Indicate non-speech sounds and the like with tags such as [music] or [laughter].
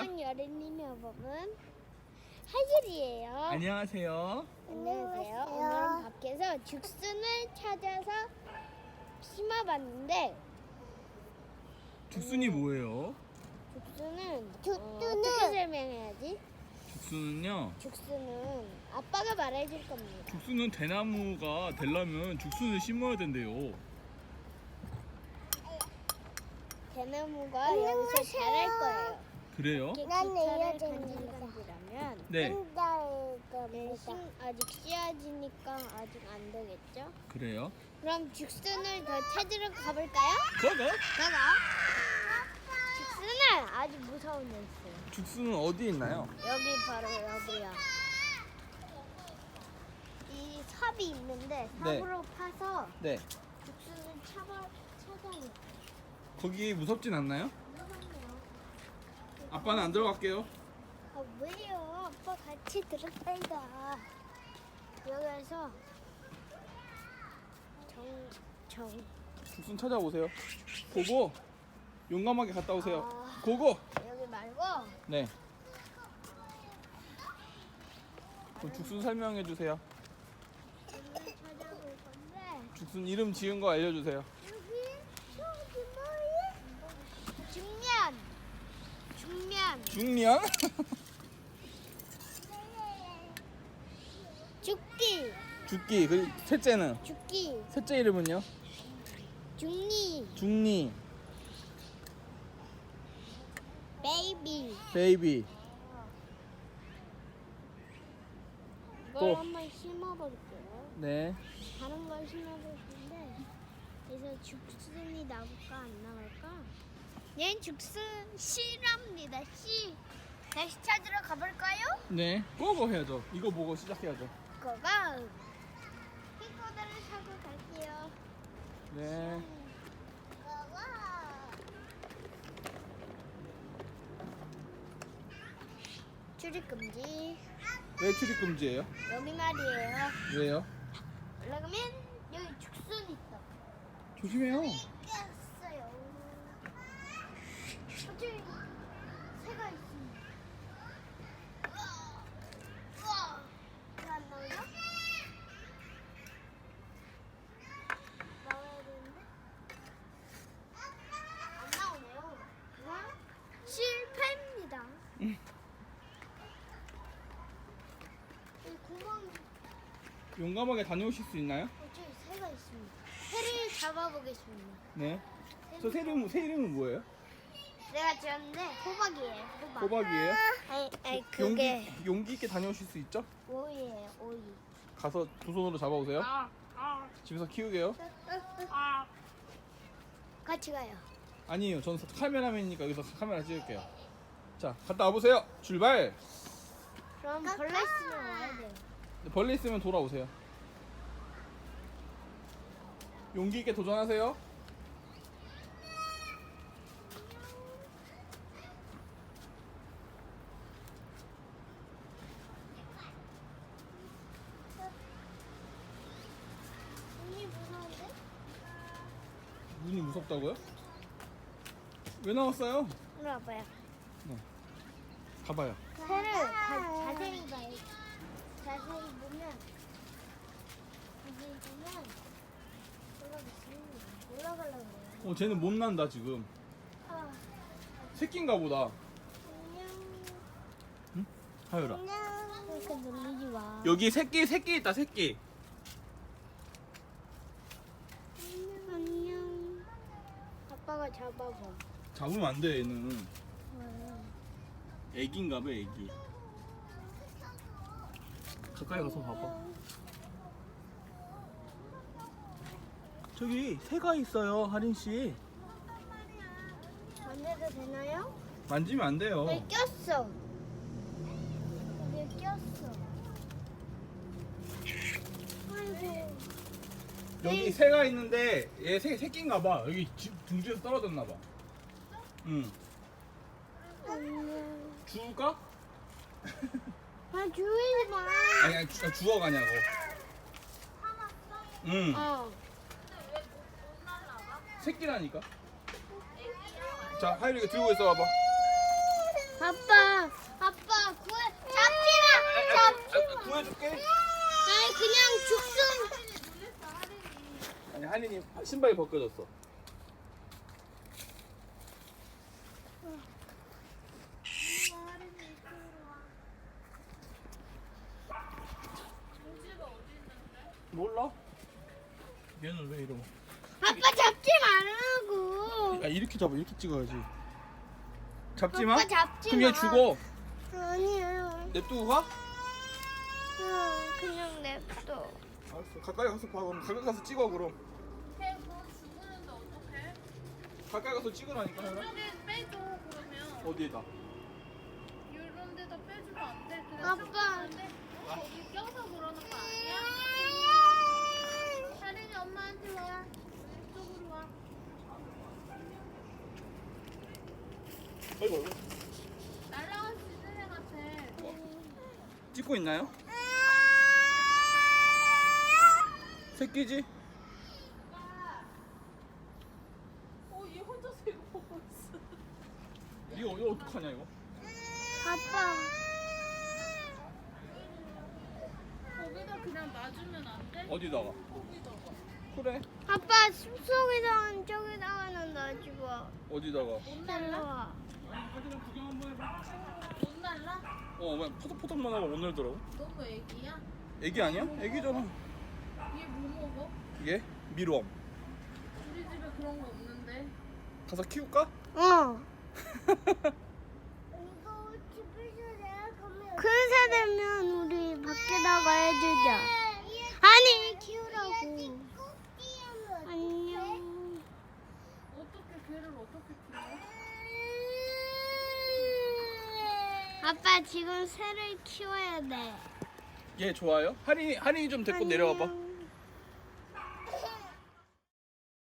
오늘은 여린님이 먹은 사실이에요. 안녕하세요. 안녕하세요. 오늘은 밖에서 죽순을 찾아서 심어봤는데 죽순이 뭐예요? 죽순은 죽순은- 어, 어떻게 설명해야지? 죽순은요. 죽순은 아빠가 말해줄 겁니다. 죽순은 대나무가 되려면 죽순을 심어야 된대요. 대나무가 여기서 자랄 거예요. 그래요? 이렇게 난 기차를 내려줍니다. 간질간질하면 네. 네, 심, 아직 씨앗이니까 아직 안 되겠죠? 그래요? 그럼 죽순을 더 찾으러 가볼까요? 고고! 가가. 죽순은 아주 무서운 데 있어요. 죽순은 어디 있나요? 여기 바로 여기요. 이 삽이 있는데 네. 삽으로 파서 네. 죽순을 찾아 찾아요. 거기 무섭진 않나요? 아빠는 안 들어갈게요. 아 왜요? 아빠 같이 들어가자. 여기서 정 정. 죽순 찾아오세요. 고고! 용감하게 갔다 오세요. 아. 고고! 여기 말고 네. 그럼 죽순 설명해 주세요. 여기 찾아볼 건데 죽순 이름 지은 거 알려주세요. 여기 저기 뭐예요? 중면 중면 중년? [laughs] 죽기 죽기. 그 셋째는? 죽기 셋째 이름은요? 중리 중리, 베이비 베이비. 이걸 또. 한번 심어볼게요. 네. 다른 걸 심어볼 텐데 그래서 죽순이 나올까 안 나올까? 얘는 죽순 씨랍니다. 씨. 다시 찾으러 가볼까요? 네. 고고 해야죠. 이거 보고 시작해야죠. 거가 킥보드를 타고 갈게요. 네. 출입 금지. 왜 출입 금지예요? 여기 말이에요. 왜요? 올라가면 여기 죽순 있다. 조심해요. 저기 새가 있습니다. 우와. 왜안 나오죠? 나와야 되는데 안 나오네요. 그럼 실패입니다. 음. 이 구멍 용감하게 다녀오실 수 있나요? 어, 저기 새가 있습니다. 새를 잡아보겠습니다. 네. 저 새 이름, 새 이름은 뭐예요? 내가 지었는데 호박이에요. 호박. 호박이에요? 아니, 아니 그게 용기, 용기 있게 다녀오실 수 있죠? 오이예요. 오이. 가서 두 손으로 잡아오세요. 집에서 키우게요. 같이 가요. 아니에요. 저는 카메라맨이니까 여기서 카메라 찍을게요. 자, 갔다 와보세요. 출발! 그럼 벌레 있으면. 벌레 있으면 돌아오세요. 용기 있게 도전하세요. 눈이 무서운데? 눈이 무섭다고요? 왜 나왔어요? 이리 와봐요. 가봐요. 새를 자, 자세히 봐요. 자세히 보면 자세히 보면 올라가시는 올라가려고 해요. 어, 쟤는 못 난다 지금. 아, 새끼인가 보다. 안녕. 하율아. 안녕. 그렇게 놀리지 마. 여기 새끼 새끼 있다 새끼. 안녕. 아빠가 잡아봐. 잡으면 안 돼 얘는. 애기인가 봐 애기. 가까이 가서 봐봐. 저기 새가 있어요 하린 씨. 만져도 되나요? 만지면 안 돼요. 여기 꼈어. 여기 꼈어. 아이고. 여기 새가 있는데 얘 새, 새끼인가 봐. 여기 지- 둥지에서 떨어졌나 봐. 응. 안녕. 주울까? 아, 주우지 마. 아니 아니 주, 주워 가냐고. 응. 어. 새끼라니까. 자, 하율이가 들고 있어 봐봐. 아빠, 아빠 구해 잡지 마, 아, 아, 잡지 마. 아, 구해줄게. 아니 그냥 죽순. 아니 하린이 신발이 벗겨졌어. 몰라? 얘는 왜 이러고? 아빠 잡지 말라고. 야 이렇게 잡아 이렇게 찍어야지. 잡지 마. 아빠 잡지 그럼 얘 마. 죽어. 아니야. 냅두고 가? 응, 그냥 냅둬. 알았어. 가까이 가서 봐. 그럼 가까이 가서 찍어 그럼. 해뭐 죽으는데 어떡해? 가까이 가서 찍으라니까. 저기 빼줘 그러면 어디에다? 이런 데다 빼주면 안 돼? 그냥 아빠. 거기 껴서 그러는 거 아니야? 샤린이 엄마한테 와 이쪽으로 와 날라갈 수 있는 애 같아 찍고 있나요? 새끼지? 어 얘 혼자서 이거 보고 있어 이거 이거 어떡하냐 이거? 아빠. 거기다 그냥 놔주면 안 돼? 어디다가? 거기다가 그래. 아빠 숲속에다가 저기다가는 놔주고. 어디다가? 못 날라? 못 날라? 어, 왜 포덕포덕만 하고 오늘 더라고? 너무 애기야? 애기 아니야? 애기잖아. 얘 뭐 먹어? 이게 미롬. 우리 집에 그런 거 없는데 가서 키울까? 어. 큰새 되면 우리 밖에 나가 해주자. 아니 키우라고. 안녕. 어떻게 걔를 어떻게 키워? 아빠 지금 새를 키워야 돼. 얘 좋아요? 할인이 할인이 좀 데리고 내려와봐.